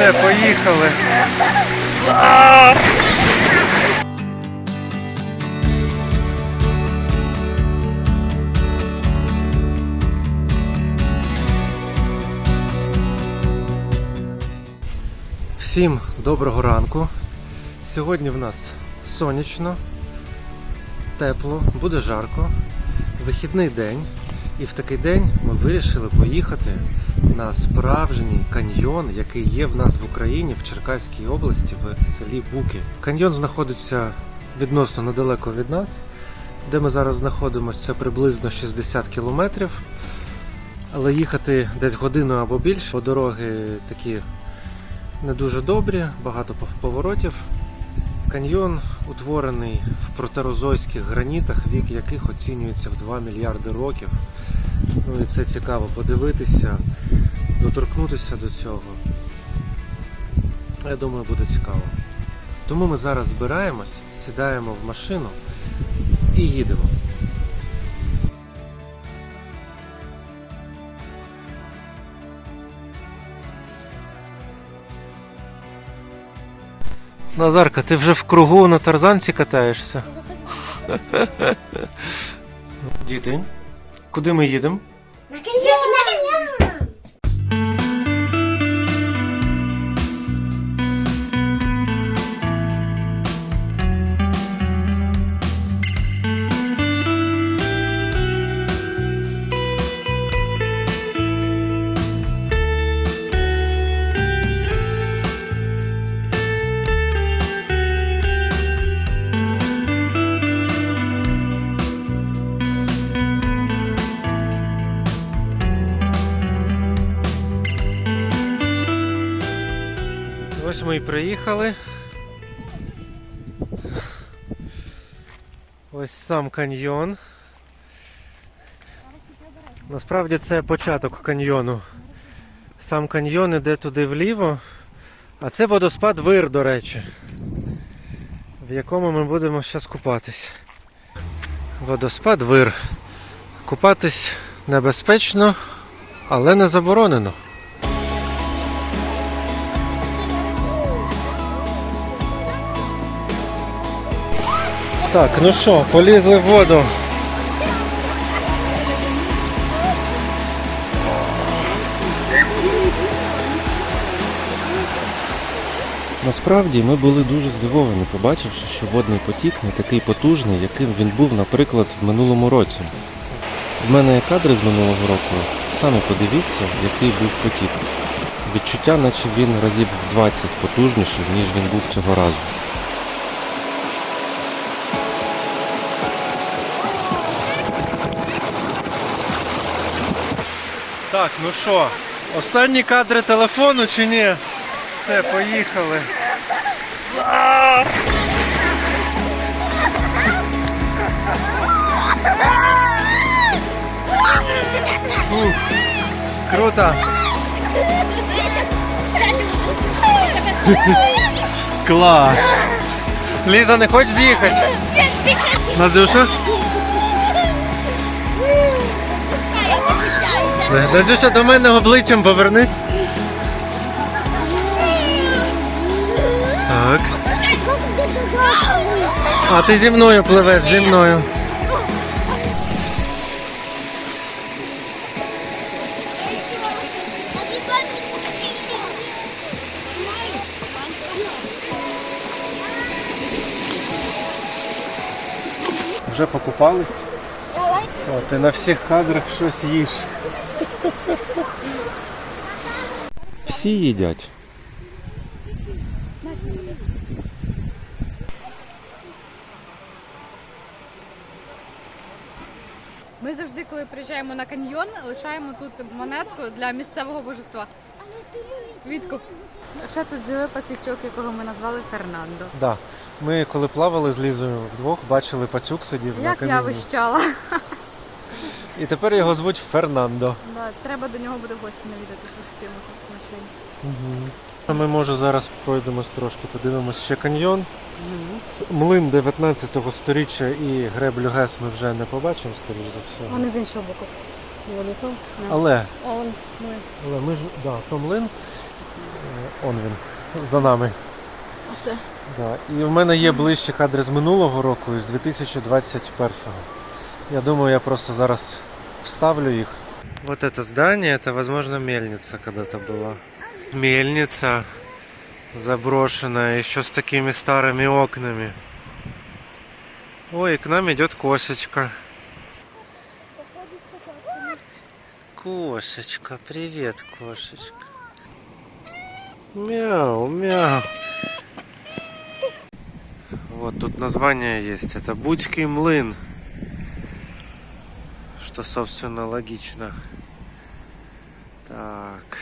Все, поїхали. Всім доброго ранку. Сьогодні в нас сонячно, тепло, буде жарко, вихідний день. І в такий день ми вирішили поїхати на справжній каньйон, який є в нас в Україні, в Черкаській області, в селі Буки. Каньйон знаходиться відносно недалеко від нас. Де ми зараз знаходимося, це приблизно 60 кілометрів. Але їхати десь годину або більше, бо дороги такі не дуже добрі, багато пов- поворотів. Каньйон утворений в протерозойських гранітах, вік яких оцінюється в 2 мільярди років. Ну і це цікаво подивитися, доторкнутися до цього. Я думаю, буде цікаво. Тому ми зараз збираємось, сідаємо в машину і їдемо. Назарка, ти вже в кругу на тарзанці катаєшся? Діти, куди ми їдемо? Приїхали. Ось сам каньйон. Насправді це початок каньйону. Сам каньйон іде туди вліво, а це водоспад Вир, до речі, в якому ми будемо зараз купатись. Водоспад Вир. Купатись небезпечно, але не заборонено. Так, ну що, полізли в воду. Насправді ми були дуже здивовані, побачивши, що водний потік не такий потужний, яким він був, наприклад, в минулому році. В мене є кадри з минулого року. Самі подивіться, який був потік. Відчуття, наче він разів в 20 потужніший, ніж він був цього разу. Так, ну що, останні кадри телефону чи ні? Все, поїхали. Фух, Круто. Клас. Ліза, не хочеш з'їхати? Назюша? Назюша, до мене обличчям повернись. Так. А ти зі мною пливеш, зі мною. Вже покупались? О, ти на всіх кадрах щось їш. Всі їдять. Ми завжди, коли приїжджаємо на каньйон, лишаємо тут монетку для місцевого божества. Квітку. Ще тут живе пацючок, якого ми назвали Фернандо. Да. Ми коли плавали з Лізою вдвох, бачили пацюк сидів на Як я вищала. І тепер його звуть Фернандо. Да, треба до нього буде в гості навідатись, висипимо щось смачне. Угу. Ми може зараз пройдемось трошки, подивимось ще каньйон. Млин 19 сторіччя і греблю ГЕС ми вже не побачимо, скоріш за все. Вони з іншого боку. Вони там. Да. Але, Он, ми. але ми ж, да, Том Лин, е, он він, за нами. Оце. Да. І в мене є ближчі кадри з минулого року, з 2021-го. Я думаю, я просто зараз вставлю їх. Вот это здание, это, возможно, мельница когда-то была. Мельница заброшенная, еще с такими старыми окнами. Ой, к нам идет кошечка. Кошечка, привет, кошечка. Мяу, мяу. Вот тут название есть. Это Будьский млын. Что, собственно, логично. Так.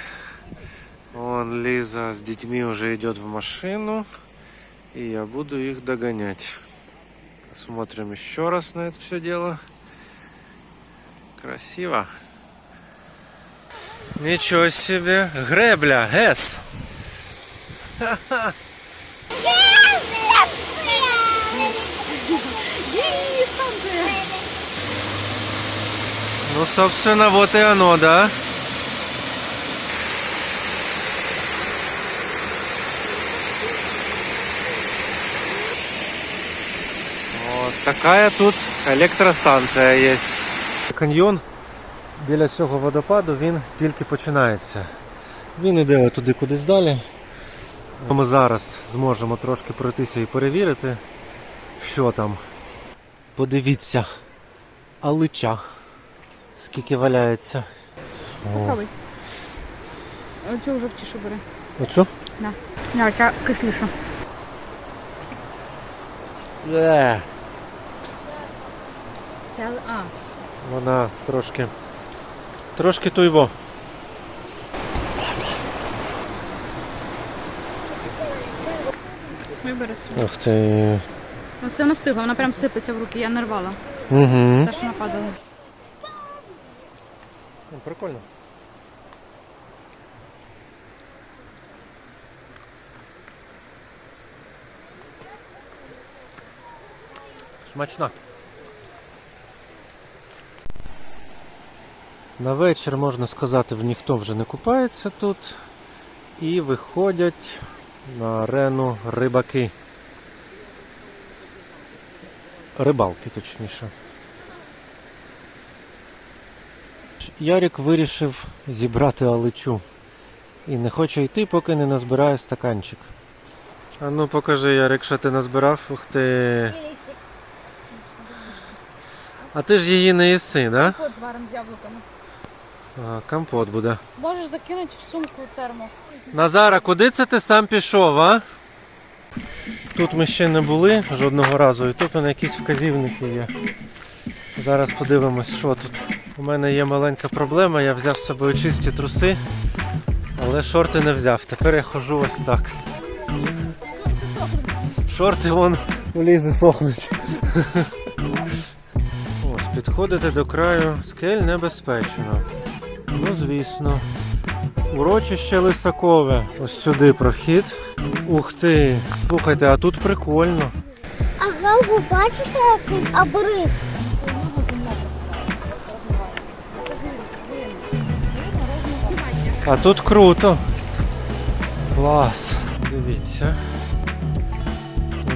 Вон Лиза с детьми уже идет в машину. И я буду их догонять. Посмотрим еще раз на это все дело. Красиво. Ничего себе. Гребля, ГЭС. Станція! Ну, собственно, вот и оно, да? Вот такая тут електростанція є. Каньйон біля цього водопаду він тільки починається. Він іде туди кудись далі. Ми зараз зможемо трошки пройтися і перевірити, що там. Подивіться, алича. Скільки валяється. Попробуй. Оцю жовтішу бери. Оцю? Да. Да, ця кисліша. Е, Це, а, вона трошки. Трошки туйво. вибери собі. Ух ти. Оце вона стигла, вона прям сипеться в руки, я не рвала. Угу. Те, що нападала. Прикольно. Смачна. На вечір, можна сказати, в ніхто вже не купається тут. І виходять на арену рибаки. Рибалки, точніше. Ярик вирішив зібрати аличу. І не хоче йти, поки не назбирає стаканчик. А ну покажи, Ярик, що ти назбирав. Ух ти. А ти ж її не їси, да? Кот з варом з яблуками. А, компот буде. Можеш закинути в сумку термо. Назара, куди це ти сам пішов, а? Тут ми ще не були жодного разу, і тут вони якісь вказівники є. Зараз подивимось, що тут. У мене є маленька проблема, я взяв з собою чисті труси, але шорти не взяв. Тепер я ходжу ось так. Шорти вон у лізи сохнуть. Ось, підходити до краю скель небезпечно. Ну, звісно. Урочище Лисакове. Ось сюди прохід. Ух ти! Слухайте, а тут прикольно. Ага, ви бачите, який обрив? А тут круто. Клас. Дивіться.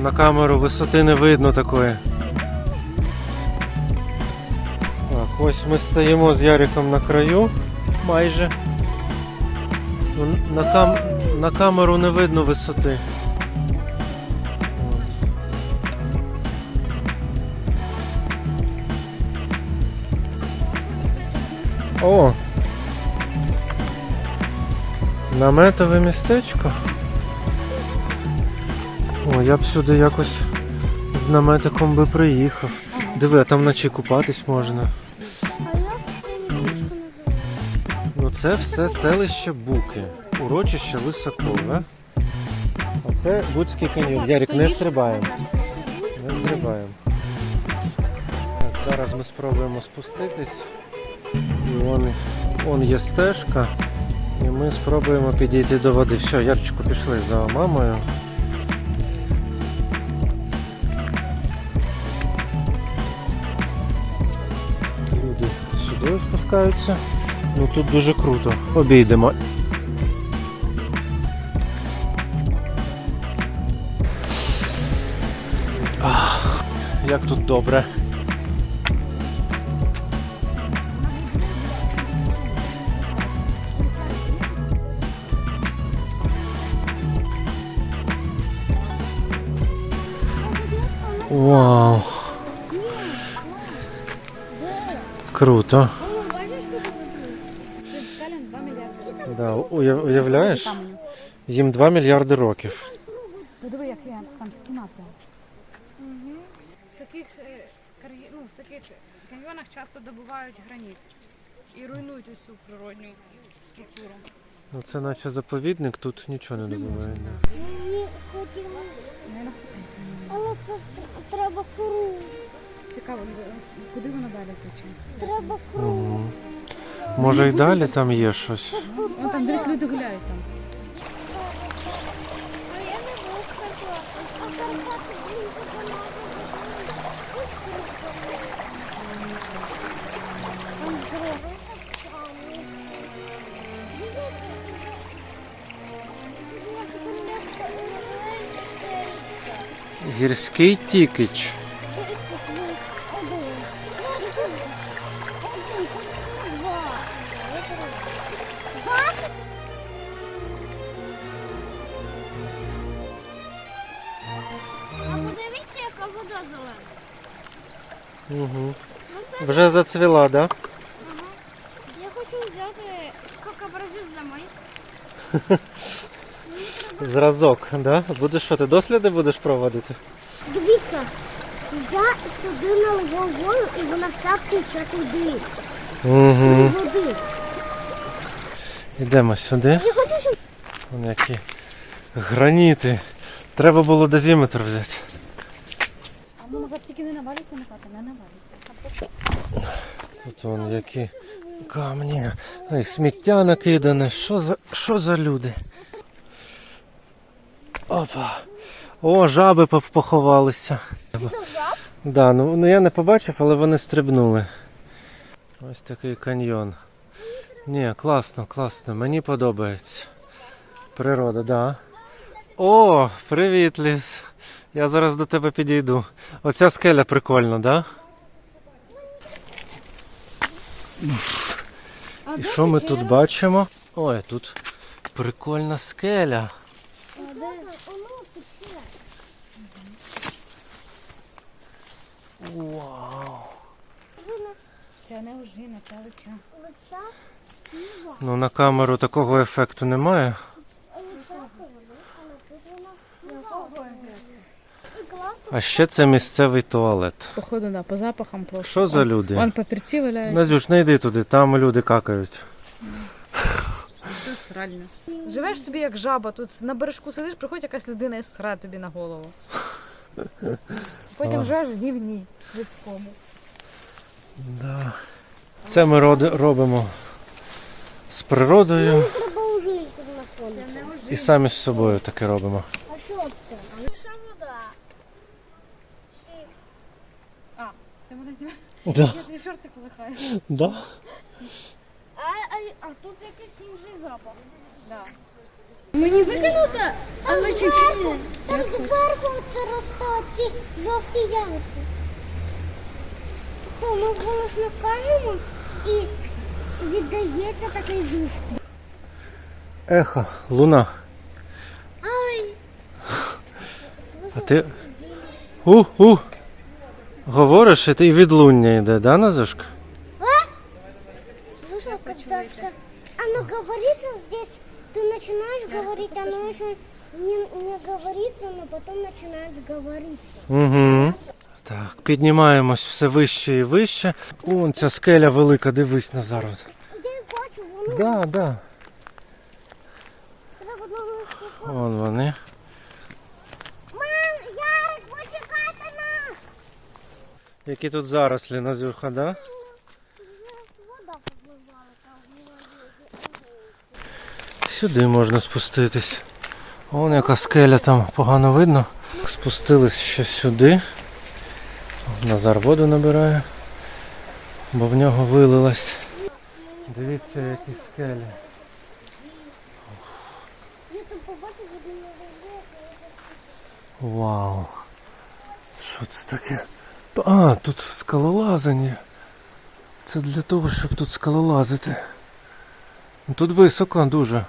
На камеру висоти не видно такої. Так, ось ми стоїмо з Яриком на краю. Майже. Ну, На, кам... на камеру не видно висоти. О! Наметове містечко. О, я б сюди якось з наметиком би приїхав. Диви, а там вночі купатись можна. А як це містечко називається? Ну це все селище Буки. Урочище Лисакове. А це Буцький каньйон. Ярик, не стрибаємо. Не стрибаємо. Так, зараз ми спробуємо спуститись. І вон, вон є стежка. І ми спробуємо підійти до води. Все, Ярчику пішли за мамою. Люди сюди спускаються. Ну тут дуже круто. Обійдемо. Як тут добре. Круто. Це скален 2 мільярди. Да, уяв- уявляєш? Їм 2 мільярди років. Подиви, як я там стіна прям. В таких, е, кар'є- ну, в таких каньйонах часто добувають граніт і руйнують усю природню структуру. Ну це наче заповідник, тут нічого не добуває. Мені хотіли, Не але це тр- треба круг. Цікаво, куди вона далі тече? Треба круг. Угу. Може і далі там є щось. Ну там десь люди гуляють там. А я зацвіла, да? я хочу взяти кокобразис домой. Зразок, да? Будеш що, ти досліди будеш проводити? Дивіться, я сюди наливав воду і вона вся тече туди. Угу. Води. Йдемо сюди. Я хочу, щоб Вон які граніти. Треба було дозиметр взяти. А ну тільки не навалюйся на хату, не навалюйся. Тут вон які камні. Ой, сміття накидане. Що за, що за люди? Опа. О, жаби поховалися. Да, ну, ну я не побачив, але вони стрибнули. Ось такий каньйон. Ні, класно, класно. Мені подобається. Природа, да. О, привіт, ліс. Я зараз до тебе підійду. Оця скеля прикольна, да? І що ми тут бачимо? Ой, тут прикольна скеля. Вау. Це не ожина, це лича. Ну на камеру такого ефекту немає. А ще це місцевий туалет. Походу, да, по запахам просто. Що за люди? Вон папірці валяють. Назюш, не йди туди, там люди какають. Це срально. Живеш собі як жаба, тут на бережку сидиш, приходить якась людина і сра тобі на голову. Потім живеш в гівні людському. Да. Це ми роди- робимо з природою треба у жильку знаходити. і самі з собою таке робимо. А що це? Це вода. А, ти мене? Да. Я твої шорти полихаю. Да. А, а, а тут якийсь інший запах. Да. Мені викинути? Там зверху, там зверху це росте ці жовті ягодки. То ми голосно кажемо і віддається такий звук. Ехо, луна. Ай! А ти. У, у. Говориш, і ти відлуння йде, да, Назушка? Слышал, когда ска- оно говорится здесь, ты начинаешь говорить, оно еще не, не говорится, но потом начинает говориться. Угу. Так, піднімаємось все вище і вище. Вон ця скеля велика, дивись Назар. от. Я бачу, воно Да, да. треба було... Вон вони. Мам, Ярик, почекайте нас! Які тут зарослі, Назюха, да? Вода. Сюди можна спуститись. Вон яка скеля там погано видно. Спустились ще сюди. Назар воду набирає. бо в нього вилилось. Дивіться, які скелі. Вау. Що це таке? А, тут скалолазання. Це для того, щоб тут скалолазити. Тут високо дуже.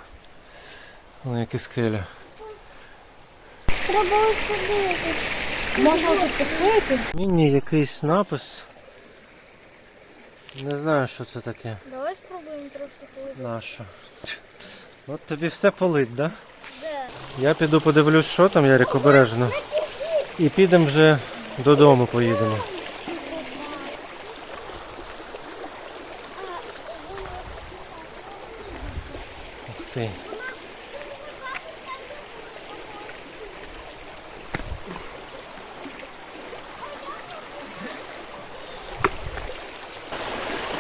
Ну, які скелі. Треба ось. Можна тут постояти? Міні якийсь напис. Не знаю, що це таке. Давай спробуємо трошки ходити. Нащо? От тобі все полить, да? Де? Я піду подивлюсь, що там, Ярик, обережно. І підемо вже додому поїдемо. Ух ти.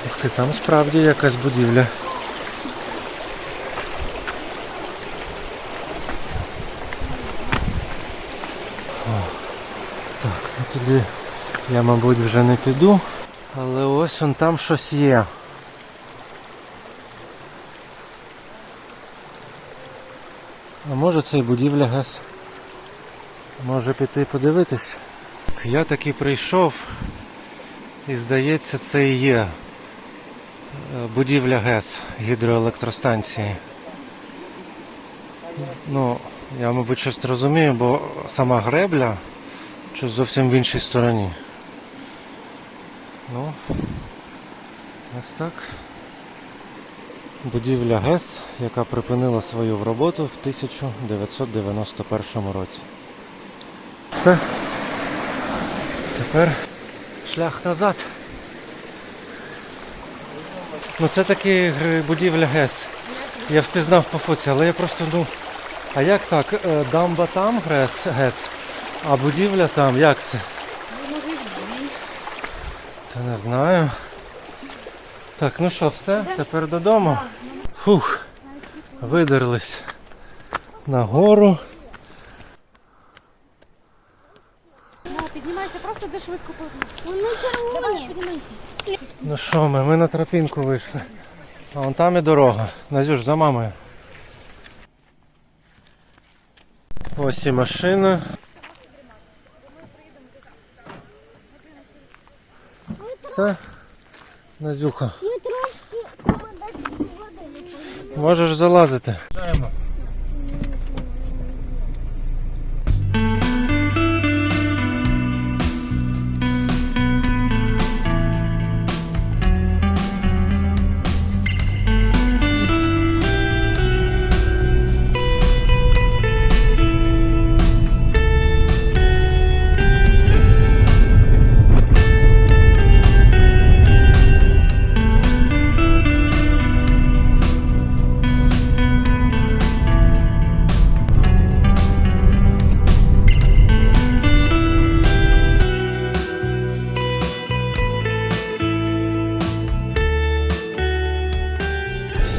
Ух ти, там справді якась будівля. Так, ну туди я, мабуть, вже не піду, але ось он там щось є. А може це і будівля ГЕС? Може піти подивитись? Я таки прийшов і здається це і є е, будівля ГЕС гідроелектростанції. Ну, я, мабуть, щось розумію, бо сама гребля щось зовсім в іншій стороні. Ну, ось так. Будівля ГЕС, яка припинила свою роботу в 1991 році. Все. Тепер шлях назад. Ну це таки будівля ГЕС. Я впізнав по фоці, але я просто ну. А як так? Е, Дамба там ГЕС, ГЕС, а будівля там, як це? Та не знаю. Так, ну що, все, тепер додому. Фух, видерлись на гору. Ну, піднімайся, просто де швидко позна. Ну що ми, ми на тропінку вийшли. А вон там і дорога. Назюш, за мамою. Ось і машина. Все. Назюха. Можеш залазити.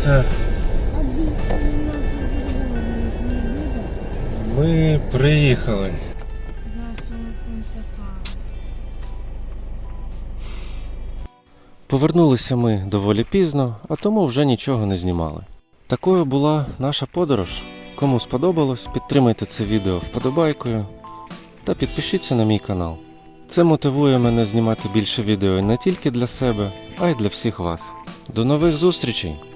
Все. Ми приїхали. Повернулися ми доволі пізно, а тому вже нічого не знімали. Такою була наша подорож. Кому сподобалось, підтримайте це відео вподобайкою та підпишіться на мій канал. Це мотивує мене знімати більше відео не тільки для себе, а й для всіх вас. До нових зустрічей!